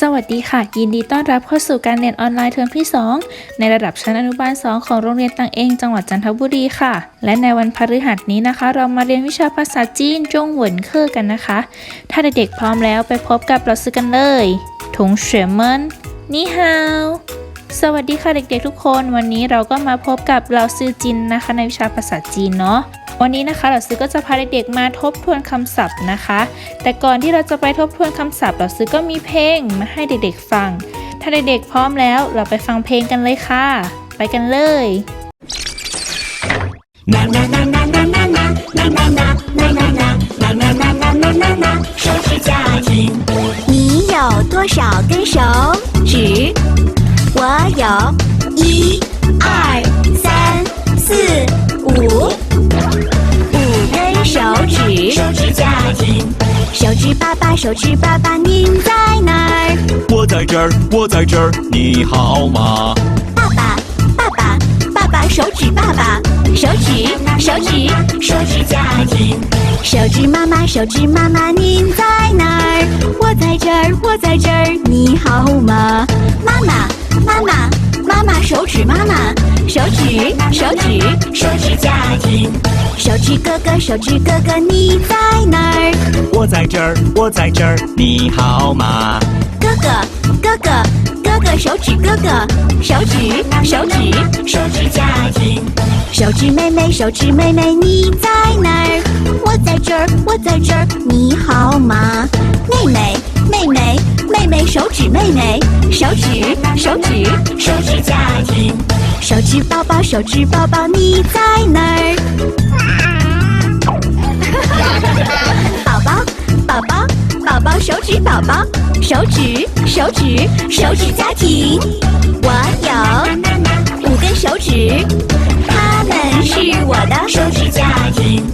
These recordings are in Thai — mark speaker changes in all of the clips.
Speaker 1: สวัสดีค่ะ ยินดีต้อนรับเข้าสู่การเรียนออนไลน์เทอมที่ 2 ในระดับชั้นอนุบาล 2 ของโรงเรียนตังเอง จังหวัดจันทบุรีค่ะ และในวันพฤหัสนี้นะคะ เรามาเรียนวิชาภาษาจีนจงหวนเคอกันนะคะ ถ้าเด็กๆพร้อมแล้วไปพบกับเราซื้อกันเลยถงเฉยเมินนี่ฮาวสวัสดีค่ะเด็กๆทุกคน วันนี้เราก็มาพบกับเราซื้อจินนะคะ ในวิชาภาษาจีนเนาะ วันนี้นะคะเราซื้อก็จะพาเด็กๆมาทบทวนคำศัพท์นะคะ แต่ก่อนที่เราจะไปทบทวนคำศัพท์ เราซื้อก็มีเพลงมาให้เด็กๆฟัง ถ้าเด็กๆพร้อมแล้วเราไปฟังเพลงกันเลยค่ะ ไปกันเลย
Speaker 2: 手指家庭，
Speaker 3: 你有多少根手指？我有一、
Speaker 2: 家庭，
Speaker 3: 手指爸爸，手指爸爸，您在哪儿？
Speaker 4: 我在这儿，我在这儿，你好吗？
Speaker 3: 爸爸，爸爸，爸爸，手指爸爸，手指，手指，
Speaker 2: 手指家庭，
Speaker 3: 手指妈妈，手指妈妈，您在哪儿？我在这儿，我在这儿，你好吗？妈妈，妈妈，妈妈，手指妈妈，手指，手指，
Speaker 2: 手指家庭，
Speaker 3: 手指哥哥，手指哥哥，你在哪儿？
Speaker 4: 我在这儿，我在这儿，你好吗？
Speaker 3: 哥哥，哥哥，哥哥，手指哥哥，手指，手指，
Speaker 2: 手指家庭，
Speaker 3: 手指妹妹，手指妹妹，你在哪儿？我在这儿，我在这儿，你好吗？妹妹，手指妹妹，手指，手指，
Speaker 2: 手指家庭，
Speaker 3: 手指宝宝，手指宝宝，你在哪儿？宝宝，宝宝，宝宝，手指宝宝，手指，手指，手指家庭。我有五根手指，它们是我的
Speaker 2: 手指家庭，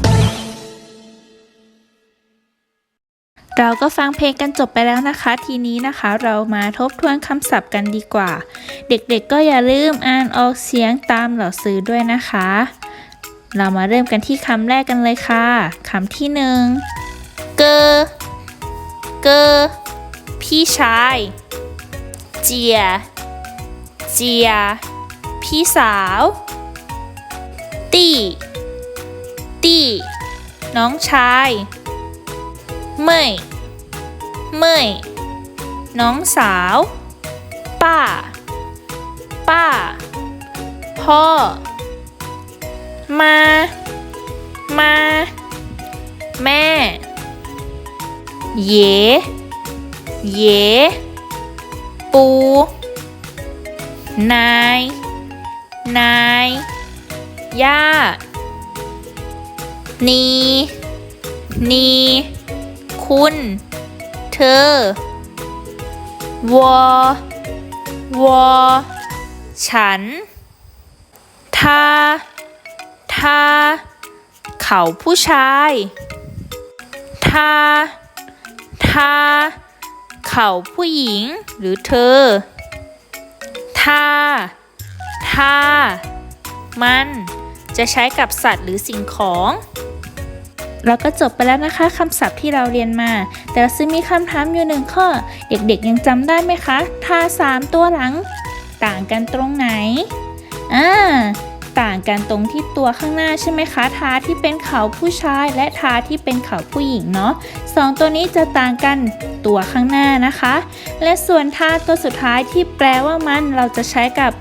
Speaker 1: เราก็ฟังเพลงกันจบไปแล้วนะคะ ทีนี้นะคะเรามาทบทวนคำศัพท์กันดีกว่า เด็กๆก็อย่าลืมอ่านออกเสียงตามเหล่าซื้อด้วยนะคะ เรามาเริ่มกันที่คำแรกกันเลยค่ะคำที่หนึ่งเกอเกอพี่ชายเจียเจียพี่สาวตี้ตี้น้องชายเมย เมยน้องสาว ป้า ป้า พ่อ มา มา แม่ เย เย ปู นาย นาย ย่า นี นี คุณ อวอวอฉันทาทาเขาผู้ชายทาทาเขาผู้หญิงหรือเธอทาทามันจะใช้กับสัตว์หรือสิ่งของ เราก็จบไปแล้วนะคะคำศัพท์ที่เราเรียนมา แต่เราซึ่งมีคำถามอยู่หนึ่งข้อ เด็กๆยังจำได้ไหมคะทาสามตัวหลัง ต่างกันตรงไหนอ่าต่างกันตรงที่ตัวข้างหน้าใช่ไหมคะทาที่เป็นเขาผู้ชายและทาที่เป็นเขาผู้หญิงเนาะสองตัวนี้จะต่างกันตัวข้างหน้านะคะ และส่วนทาตัวสุดท้ายที่แปลว่ามันเราจะใช้กับ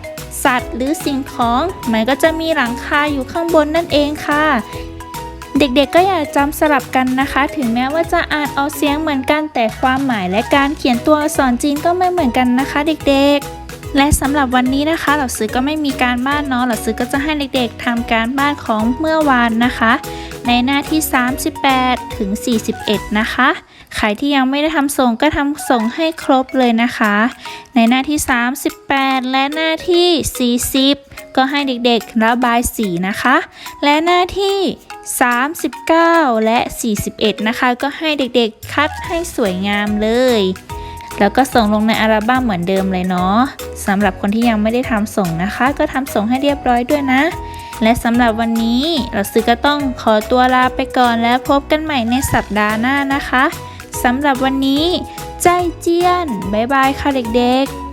Speaker 1: สัตว์หรือสิ่งของ มันก็จะมีหลังคาอยู่ข้างบนนั่นเองค่ะ เด็กๆก็อย่าจำสลับกันนะคะ ถึงแม้ว่าจะอ่านออกเสียงเหมือนกันแต่ความหมายและการเขียนตัวอักษรจีนก็ไม่เหมือนกันนะคะ เด็กๆ และสำหรับวันนี้นะคะเหล่าซื้อก็ไม่มีการบ้านเนาะเหล่าซื้อก็จะให้เด็กๆทำการบ้านของเมื่อวานนะคะ ในหน้าที่ 38 ถึง 41 นะคะใครที่ยังไม่ได้ทำส่งก็ทำส่งให้ครบเลยนะคะ ในหน้าที่ 38 และหน้าที่ 40 ก็ให้เด็กๆระบายสีนะคะ และหน้าที่ 39 และ 41 นะคะ ก็ให้เด็กๆคัดให้สวยงามเลย แล้วก็ส่งลงในอัลบั้มเหมือนเดิมเลยเนาะสำหรับคนที่ยังไม่ได้ทำส่งนะคะ ก็ทำส่งให้เรียบร้อยด้วยนะ และสำหรับวันนี้เราซื้อก็ต้องขอตัวลาไปก่อนแล้วพบกันใหม่ในสัปดาห์หน้านะคะสำหรับวันนี้ ใจเจียน บ๊ายบายค่ะเด็กๆ